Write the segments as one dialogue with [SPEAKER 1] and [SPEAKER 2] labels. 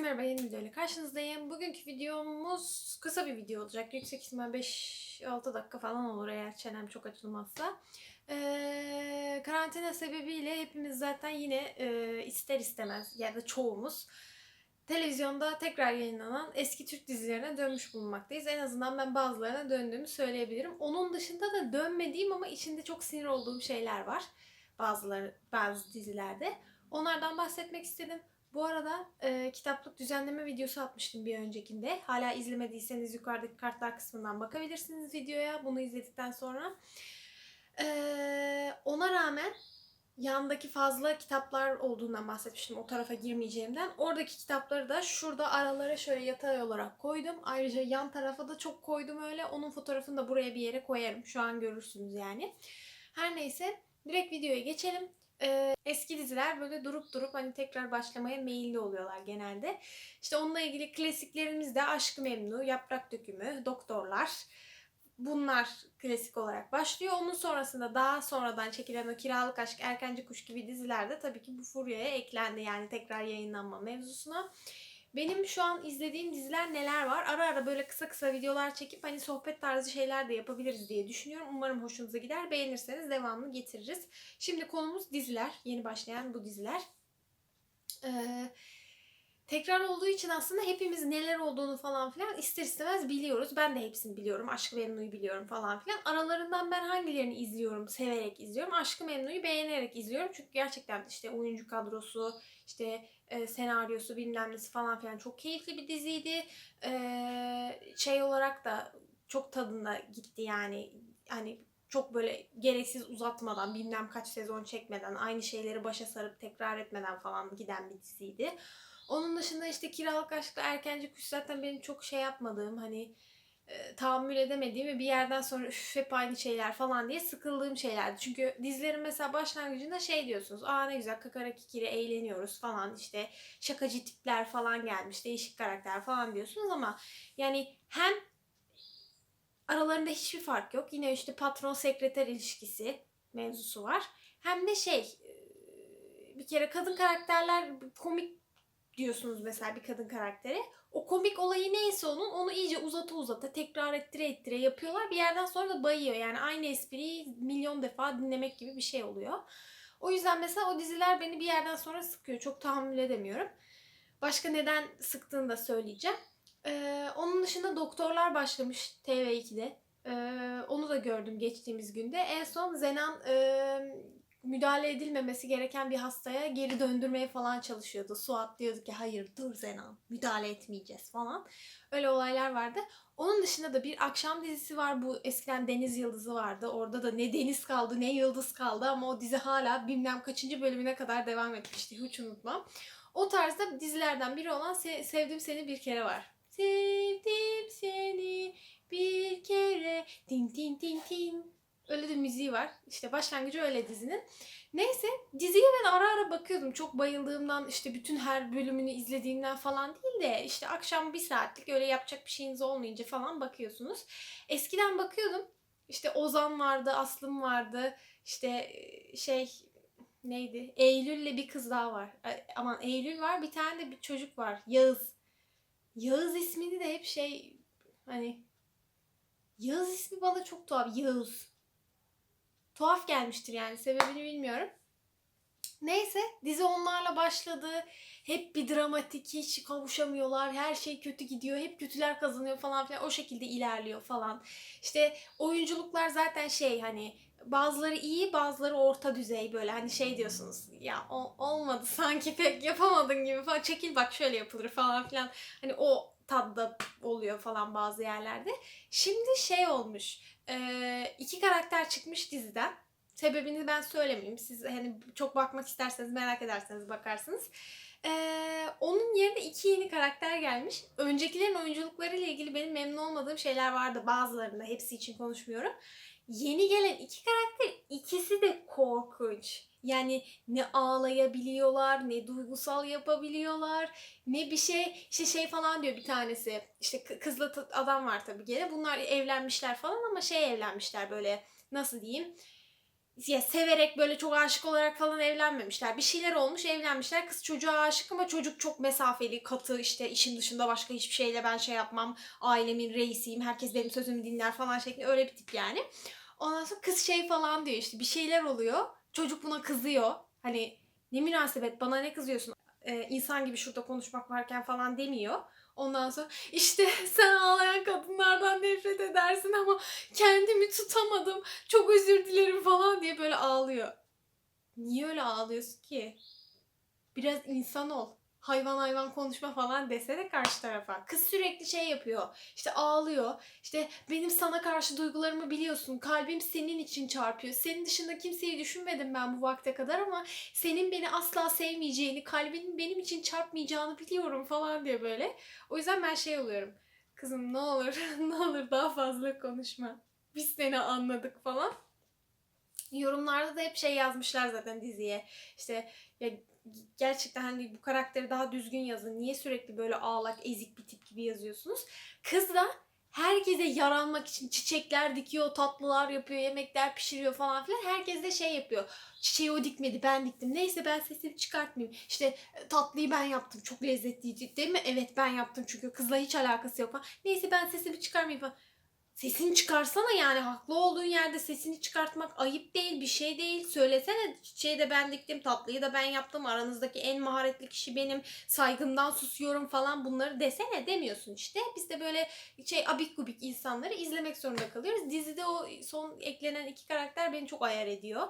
[SPEAKER 1] Herkese merhaba yeni videoyla karşınızdayım. Bugünkü videomuz kısa bir video olacak. Yüksek ihtimal 5-6 dakika falan olur eğer çenem çok açılmazsa. Ee, karantina sebebiyle hepimiz zaten yine e, ister istemez ya da çoğumuz televizyonda tekrar yayınlanan eski Türk dizilerine dönmüş bulunmaktayız. En azından ben bazılarına döndüğümü söyleyebilirim. Onun dışında da dönmediğim ama içinde çok sinir olduğum şeyler var. Bazıları bazı dizilerde. Onlardan bahsetmek istedim. Bu arada e, kitaplık düzenleme videosu atmıştım bir öncekinde. Hala izlemediyseniz yukarıdaki kartlar kısmından bakabilirsiniz videoya bunu izledikten sonra. E, ona rağmen yandaki fazla kitaplar olduğundan bahsetmiştim o tarafa girmeyeceğimden. Oradaki kitapları da şurada aralara şöyle yatay olarak koydum. Ayrıca yan tarafa da çok koydum öyle. Onun fotoğrafını da buraya bir yere koyarım. Şu an görürsünüz yani. Her neyse direkt videoya geçelim. Ee, eski diziler böyle durup durup hani tekrar başlamaya meyilli oluyorlar genelde. İşte onunla ilgili klasiklerimiz de Aşk-ı Memnu, Yaprak Dökümü, Doktorlar. Bunlar klasik olarak başlıyor. Onun sonrasında daha sonradan çekilen o Kiralık Aşk, Erkenci Kuş gibi dizilerde tabii ki bu furyaya eklendi. Yani tekrar yayınlanma mevzusuna. Benim şu an izlediğim diziler neler var? Ara ara böyle kısa kısa videolar çekip hani sohbet tarzı şeyler de yapabiliriz diye düşünüyorum. Umarım hoşunuza gider. Beğenirseniz devamını getiririz. Şimdi konumuz diziler. Yeni başlayan bu diziler. Ee, tekrar olduğu için aslında hepimiz neler olduğunu falan filan ister istemez biliyoruz. Ben de hepsini biliyorum. Aşkı Memnu'yu biliyorum falan filan. Aralarından ben hangilerini izliyorum, severek izliyorum. Aşkı Memnu'yu beğenerek izliyorum. Çünkü gerçekten işte oyuncu kadrosu, işte e, senaryosu bilmem nesi falan filan çok keyifli bir diziydi. E, şey olarak da çok tadında gitti yani. Hani çok böyle gereksiz uzatmadan, bilmem kaç sezon çekmeden, aynı şeyleri başa sarıp tekrar etmeden falan giden bir diziydi. Onun dışında işte Kiralık Aşk'la Erkenci Kuş zaten benim çok şey yapmadığım hani e, tahammül edemediğim ve bir yerden sonra üf hep aynı şeyler falan diye sıkıldığım şeylerdi. Çünkü dizilerin mesela başlangıcında şey diyorsunuz. Aa ne güzel kakara kikiri eğleniyoruz falan işte şakacı tipler falan gelmiş değişik karakter falan diyorsunuz ama yani hem aralarında hiçbir fark yok. Yine işte patron sekreter ilişkisi mevzusu var. Hem de şey e, bir kere kadın karakterler komik diyorsunuz mesela bir kadın karaktere. O komik olayı neyse onun onu iyice uzata uzata tekrar ettire ettire yapıyorlar. Bir yerden sonra da bayıyor. Yani aynı espriyi milyon defa dinlemek gibi bir şey oluyor. O yüzden mesela o diziler beni bir yerden sonra sıkıyor. Çok tahammül edemiyorum. Başka neden sıktığını da söyleyeceğim. Ee, onun dışında doktorlar başlamış TV2'de. Ee, onu da gördüm geçtiğimiz günde. En son Zenan e, müdahale edilmemesi gereken bir hastaya geri döndürmeye falan çalışıyordu. Suat diyordu ki hayır dur Zenan müdahale etmeyeceğiz falan. Öyle olaylar vardı. Onun dışında da bir akşam dizisi var. Bu eskiden Deniz Yıldızı vardı. Orada da ne deniz kaldı ne yıldız kaldı ama o dizi hala bilmem kaçıncı bölümüne kadar devam etmişti. Hiç unutmam. O tarzda dizilerden biri olan Se- Sevdim Seni Bir Kere var. Sevdim seni bir kere tin tin tin tin Öyle de müziği var. İşte başlangıcı öyle dizinin. Neyse diziye ben ara ara bakıyordum. Çok bayıldığımdan işte bütün her bölümünü izlediğimden falan değil de işte akşam bir saatlik öyle yapacak bir şeyiniz olmayınca falan bakıyorsunuz. Eskiden bakıyordum. İşte Ozan vardı, Aslım vardı. İşte şey neydi? Eylül'le bir kız daha var. Aman Eylül var. Bir tane de bir çocuk var. Yağız. Yağız ismini de hep şey hani Yağız ismi bana çok tuhaf. Yağız tuhaf gelmiştir yani sebebini bilmiyorum. Neyse dizi onlarla başladı. Hep bir dramatik, hiç kavuşamıyorlar. Her şey kötü gidiyor. Hep kötüler kazanıyor falan filan. O şekilde ilerliyor falan. İşte oyunculuklar zaten şey hani bazıları iyi bazıları orta düzey böyle hani şey diyorsunuz ya o, olmadı sanki pek yapamadın gibi falan çekil bak şöyle yapılır falan filan hani o tadda oluyor falan bazı yerlerde. Şimdi şey olmuş e, iki karakter çıkmış diziden. Sebebini ben söylemeyeyim. Siz hani çok bakmak isterseniz merak ederseniz bakarsınız. Ee, onun yerine iki yeni karakter gelmiş. Öncekilerin oyunculuklarıyla ilgili benim memnun olmadığım şeyler vardı bazılarında. Hepsi için konuşmuyorum. Yeni gelen iki karakter ikisi de korkunç. Yani ne ağlayabiliyorlar, ne duygusal yapabiliyorlar, ne bir şey, işte şey falan diyor bir tanesi. İşte kızla adam var tabii gene. Bunlar evlenmişler falan ama şey evlenmişler böyle nasıl diyeyim? ya severek böyle çok aşık olarak falan evlenmemişler. Bir şeyler olmuş evlenmişler. Kız çocuğa aşık ama çocuk çok mesafeli, katı işte işin dışında başka hiçbir şeyle ben şey yapmam. Ailemin reisiyim. Herkes benim sözümü dinler falan şeklinde öyle bir tip yani. Ondan sonra kız şey falan diyor işte bir şeyler oluyor. Çocuk buna kızıyor. Hani ne münasebet bana ne kızıyorsun? Ee, insan gibi şurada konuşmak varken falan demiyor. Ondan sonra işte sen ağlayan kadınlardan nefret edersin ama kendimi tutamadım. Çok özür dilerim falan diye böyle ağlıyor. Niye öyle ağlıyorsun ki? Biraz insan ol. Hayvan hayvan konuşma falan desene karşı tarafa. Kız sürekli şey yapıyor. İşte ağlıyor. İşte benim sana karşı duygularımı biliyorsun. Kalbim senin için çarpıyor. Senin dışında kimseyi düşünmedim ben bu vakte kadar ama senin beni asla sevmeyeceğini, kalbinin benim için çarpmayacağını biliyorum falan diye böyle. O yüzden ben şey oluyorum. Kızım ne olur, ne olur daha fazla konuşma. Biz seni anladık falan. Yorumlarda da hep şey yazmışlar zaten diziye. İşte ya gerçekten hani bu karakteri daha düzgün yazın. Niye sürekli böyle ağlak, ezik bir tip gibi yazıyorsunuz? Kız da herkese yaranmak için çiçekler dikiyor, tatlılar yapıyor, yemekler pişiriyor falan filan. Herkes de şey yapıyor. Çiçeği o dikmedi, ben diktim. Neyse ben sesimi çıkartmayayım. İşte e, tatlıyı ben yaptım. Çok lezzetliydi değil mi? Evet ben yaptım çünkü kızla hiç alakası yok falan. Neyse ben sesimi çıkarmayayım falan. Sesini çıkarsana yani haklı olduğun yerde sesini çıkartmak ayıp değil bir şey değil. Söylesene çiçeği de ben diktim tatlıyı da ben yaptım aranızdaki en maharetli kişi benim saygımdan susuyorum falan bunları desene demiyorsun işte. Biz de böyle şey abik gubik insanları izlemek zorunda kalıyoruz. Dizide o son eklenen iki karakter beni çok ayar ediyor.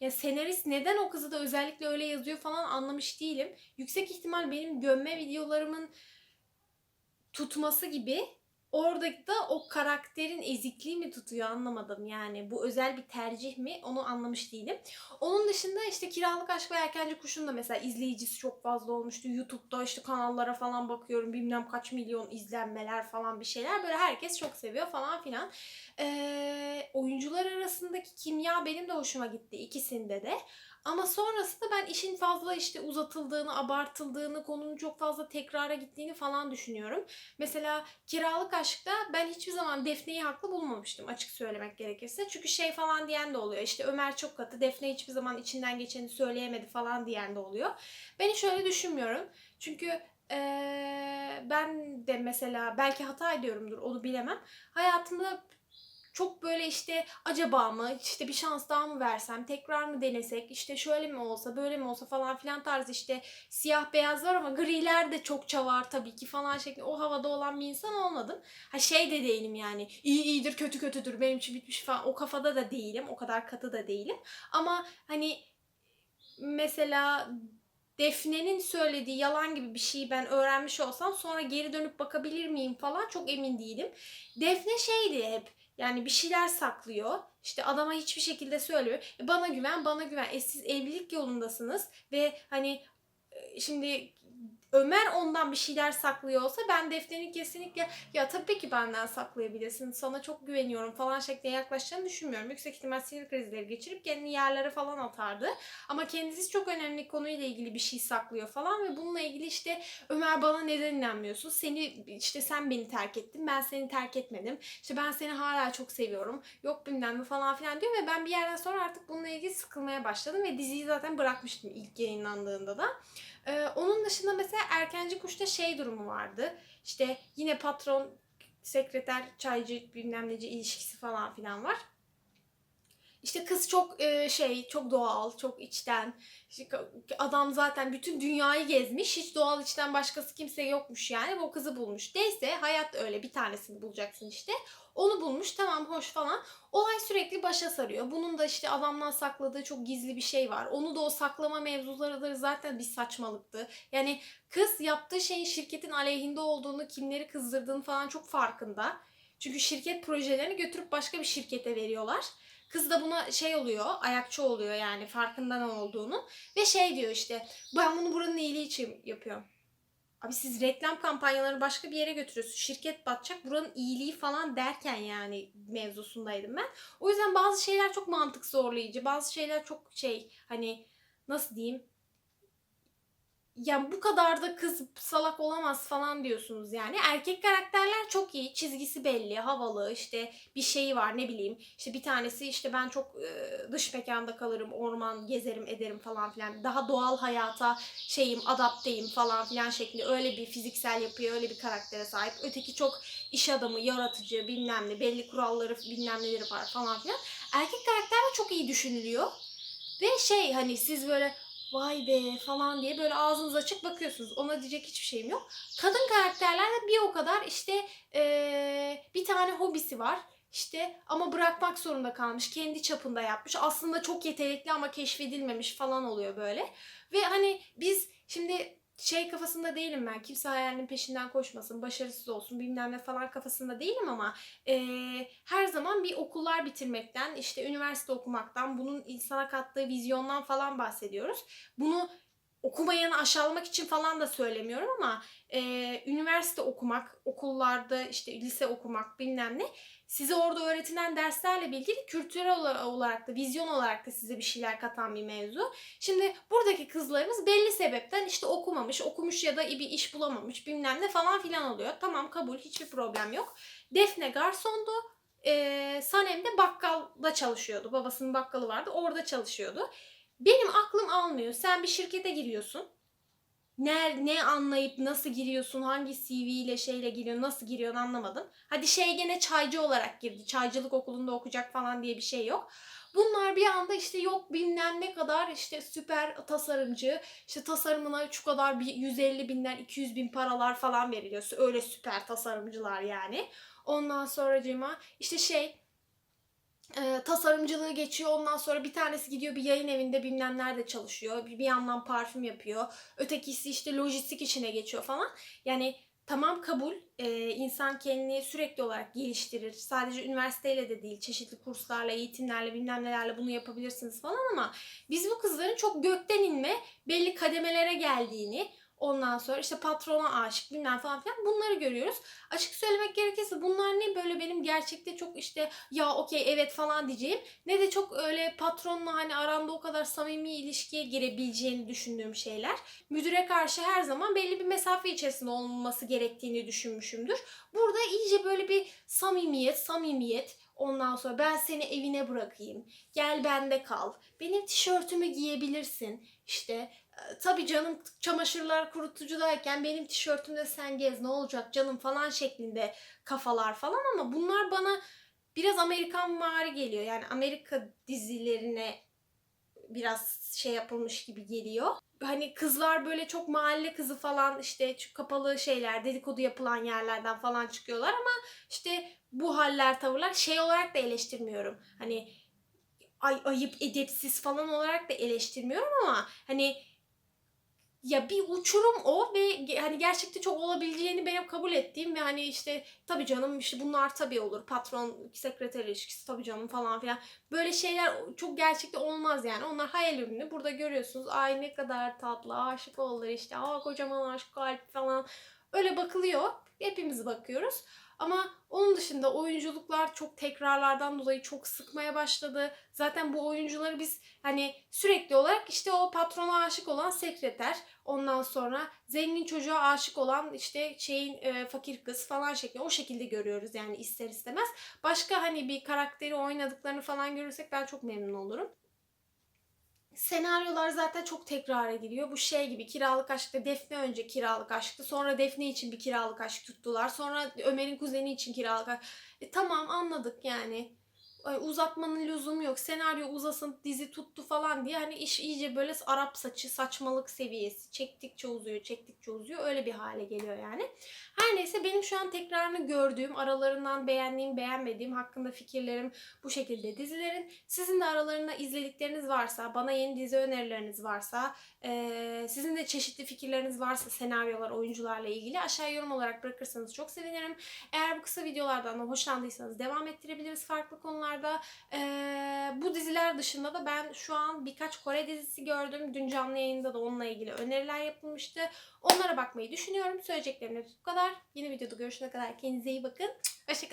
[SPEAKER 1] Ya senarist neden o kızı da özellikle öyle yazıyor falan anlamış değilim. Yüksek ihtimal benim gömme videolarımın tutması gibi Orada da o karakterin ezikliği mi tutuyor anlamadım yani. Bu özel bir tercih mi onu anlamış değilim. Onun dışında işte Kiralık Aşk ve Erkenci Kuş'un da mesela izleyicisi çok fazla olmuştu. YouTube'da işte kanallara falan bakıyorum bilmem kaç milyon izlenmeler falan bir şeyler. Böyle herkes çok seviyor falan filan. Ee, oyuncular arasındaki kimya benim de hoşuma gitti ikisinde de. Ama sonrasında ben işin fazla işte uzatıldığını, abartıldığını, konunun çok fazla tekrara gittiğini falan düşünüyorum. Mesela Kiralık Aşk'ta ben hiçbir zaman Defne'yi haklı bulmamıştım açık söylemek gerekirse. Çünkü şey falan diyen de oluyor. İşte Ömer çok katı, Defne hiçbir zaman içinden geçeni söyleyemedi falan diyen de oluyor. Ben hiç öyle düşünmüyorum. Çünkü ee, ben de mesela belki hata ediyorumdur onu bilemem. Hayatımda çok böyle işte acaba mı? İşte bir şans daha mı versem? Tekrar mı denesek? İşte şöyle mi olsa böyle mi olsa? falan filan tarzı işte siyah beyaz var ama griler de çokça var tabii ki falan şeklinde. O havada olan bir insan olmadım. Ha şey de değilim yani iyi iyidir kötü kötüdür benim için bitmiş. falan. O kafada da değilim o kadar katı da değilim. Ama hani mesela Defne'nin söylediği yalan gibi bir şeyi ben öğrenmiş olsam sonra geri dönüp bakabilir miyim falan çok emin değilim. Defne şeydi hep yani bir şeyler saklıyor. İşte adama hiçbir şekilde söylüyor. E bana güven, bana güven. E siz evlilik yolundasınız ve hani e, şimdi Ömer ondan bir şeyler saklıyor olsa ben Defne'nin kesinlikle ya tabii ki benden saklayabilirsin sana çok güveniyorum falan şeklinde yaklaşacağını düşünmüyorum. Yüksek ihtimal sinir krizleri geçirip kendini yerlere falan atardı. Ama kendisi çok önemli konuyla ilgili bir şey saklıyor falan ve bununla ilgili işte Ömer bana neden inanmıyorsun? Seni işte sen beni terk ettin ben seni terk etmedim. İşte ben seni hala çok seviyorum. Yok bilmem mi falan filan diyor ve ben bir yerden sonra artık bununla ilgili sıkılmaya başladım ve diziyi zaten bırakmıştım ilk yayınlandığında da. Ee, onun dışında mesela Erkenci Kuş'ta şey durumu vardı. İşte yine patron, sekreter, çaycı bilmem neci ilişkisi falan filan var. İşte kız çok e, şey, çok doğal, çok içten. Adam zaten bütün dünyayı gezmiş. Hiç doğal içten başkası kimse yokmuş yani. Bu kızı bulmuş. Neyse hayat öyle bir tanesini bulacaksın işte. Onu bulmuş tamam hoş falan. Olay sürekli başa sarıyor. Bunun da işte adamdan sakladığı çok gizli bir şey var. Onu da o saklama mevzuları zaten bir saçmalıktı. Yani kız yaptığı şeyin şirketin aleyhinde olduğunu, kimleri kızdırdığını falan çok farkında. Çünkü şirket projelerini götürüp başka bir şirkete veriyorlar. Kız da buna şey oluyor, ayakçı oluyor yani farkında ne olduğunu. Ve şey diyor işte ben bunu buranın iyiliği için yapıyorum. Abi siz reklam kampanyalarını başka bir yere götürüyorsunuz. Şirket batacak. Buranın iyiliği falan derken yani mevzusundaydım ben. O yüzden bazı şeyler çok mantık zorlayıcı. Bazı şeyler çok şey hani nasıl diyeyim ya bu kadar da kız salak olamaz falan diyorsunuz yani. Erkek karakterler çok iyi. Çizgisi belli, havalı, işte bir şeyi var ne bileyim. İşte bir tanesi işte ben çok e, dış mekanda kalırım, orman gezerim, ederim falan filan. Daha doğal hayata şeyim, adapteyim falan filan şeklinde öyle bir fiziksel yapıya, öyle bir karaktere sahip. Öteki çok iş adamı, yaratıcı, bilmem ne, belli kuralları, bilmem neleri var falan filan. Erkek karakterler çok iyi düşünülüyor. Ve şey hani siz böyle vay be falan diye böyle ağzınız açık bakıyorsunuz. Ona diyecek hiçbir şeyim yok. Kadın karakterlerde bir o kadar işte eee, bir tane hobisi var. İşte ama bırakmak zorunda kalmış. Kendi çapında yapmış. Aslında çok yetenekli ama keşfedilmemiş falan oluyor böyle. Ve hani biz şimdi şey kafasında değilim ben. Kimse hayalinin peşinden koşmasın, başarısız olsun bilmem ne falan kafasında değilim ama eee, her zaman bir okullar bitirmekten, işte üniversite okumaktan, bunun insana kattığı vizyondan falan bahsediyoruz. Bunu okumayanı aşağılamak için falan da söylemiyorum ama eee, üniversite okumak, okullarda işte lise okumak bilmem ne size orada öğretilen derslerle ilgili kültürel ola- olarak da vizyon olarak da size bir şeyler katan bir mevzu. Şimdi buradaki kızlarımız belli sebepten işte okumamış, okumuş ya da bir iş bulamamış bilmem ne falan filan oluyor. Tamam kabul hiçbir problem yok. Defne garsondu. Ee, Sanem de bakkalda çalışıyordu. Babasının bakkalı vardı orada çalışıyordu. Benim aklım almıyor. Sen bir şirkete giriyorsun. Ne, ne anlayıp nasıl giriyorsun, hangi CV ile şeyle giriyorsun, nasıl giriyorsun anlamadım. Hadi şey gene çaycı olarak girdi. Çaycılık okulunda okuyacak falan diye bir şey yok. Bunlar bir anda işte yok bilmem ne kadar işte süper tasarımcı, işte tasarımına şu kadar bir 150 binden 200 bin paralar falan veriliyor. Öyle süper tasarımcılar yani. Ondan sonracığıma işte şey e, tasarımcılığı geçiyor. Ondan sonra bir tanesi gidiyor bir yayın evinde bilmem nerede çalışıyor. Bir, bir yandan parfüm yapıyor. Ötekisi işte lojistik işine geçiyor falan. Yani tamam kabul. E, insan kendini sürekli olarak geliştirir. Sadece üniversiteyle de değil. Çeşitli kurslarla, eğitimlerle bilmem nelerle bunu yapabilirsiniz falan ama biz bu kızların çok gökten inme belli kademelere geldiğini Ondan sonra işte patrona aşık bilmem falan filan bunları görüyoruz. Açık söylemek gerekirse bunlar ne böyle benim gerçekte çok işte ya okey evet falan diyeceğim ne de çok öyle patronla hani aranda o kadar samimi ilişkiye girebileceğini düşündüğüm şeyler. Müdüre karşı her zaman belli bir mesafe içerisinde olması gerektiğini düşünmüşümdür. Burada iyice böyle bir samimiyet, samimiyet Ondan sonra ben seni evine bırakayım. Gel bende kal. Benim tişörtümü giyebilirsin. İşte tabii canım çamaşırlar kurutucudayken benim tişörtümde sen gez ne olacak canım falan şeklinde kafalar falan ama bunlar bana biraz Amerikan vari geliyor. Yani Amerika dizilerine biraz şey yapılmış gibi geliyor. Hani kızlar böyle çok mahalle kızı falan işte kapalı şeyler dedikodu yapılan yerlerden falan çıkıyorlar ama işte bu haller tavırlar şey olarak da eleştirmiyorum. Hani ay ayıp edepsiz falan olarak da eleştirmiyorum ama hani ya bir uçurum o ve hani gerçekte çok olabileceğini benim kabul ettiğim ve hani işte tabii canım işte bunlar tabii olur. Patron sekreter ilişkisi tabii canım falan filan. Böyle şeyler çok gerçekte olmaz yani. Onlar hayal ürünü. Burada görüyorsunuz. Ay ne kadar tatlı. Aşık oldular işte. Aa kocaman aşk kalp falan. Öyle bakılıyor. Hepimiz bakıyoruz. Ama onun dışında oyunculuklar çok tekrarlardan dolayı çok sıkmaya başladı. Zaten bu oyuncuları biz hani sürekli olarak işte o patrona aşık olan sekreter, ondan sonra zengin çocuğa aşık olan işte şeyin e, fakir kız falan şeklinde o şekilde görüyoruz yani ister istemez. Başka hani bir karakteri oynadıklarını falan görürsek ben çok memnun olurum. Senaryolar zaten çok tekrar ediliyor. Bu şey gibi kiralık aşkta Defne önce kiralık aşktı. Sonra Defne için bir kiralık aşk tuttular. Sonra Ömer'in kuzeni için kiralık aşk. E, tamam anladık yani. Uzatmanın lüzumu yok. Senaryo uzasın dizi tuttu falan diye hani iş iyice böyle Arap saçı saçmalık seviyesi. Çektikçe uzuyor, çektikçe uzuyor. Öyle bir hale geliyor yani. Her neyse benim şu an tekrarını gördüğüm, aralarından beğendiğim, beğenmediğim hakkında fikirlerim bu şekilde dizilerin. Sizin de aralarında izledikleriniz varsa, bana yeni dizi önerileriniz varsa, sizin de çeşitli fikirleriniz varsa senaryolar, oyuncularla ilgili aşağı yorum olarak bırakırsanız çok sevinirim. Eğer bu kısa videolardan da hoşlandıysanız devam ettirebiliriz farklı konularda. Eee, bu diziler dışında da ben şu an birkaç Kore dizisi gördüm. Dün canlı yayında da onunla ilgili öneriler yapılmıştı. Onlara bakmayı düşünüyorum. Söyleyeceklerim bu kadar. Yeni videoda görüşene kadar kendinize iyi bakın. Hoşçakalın.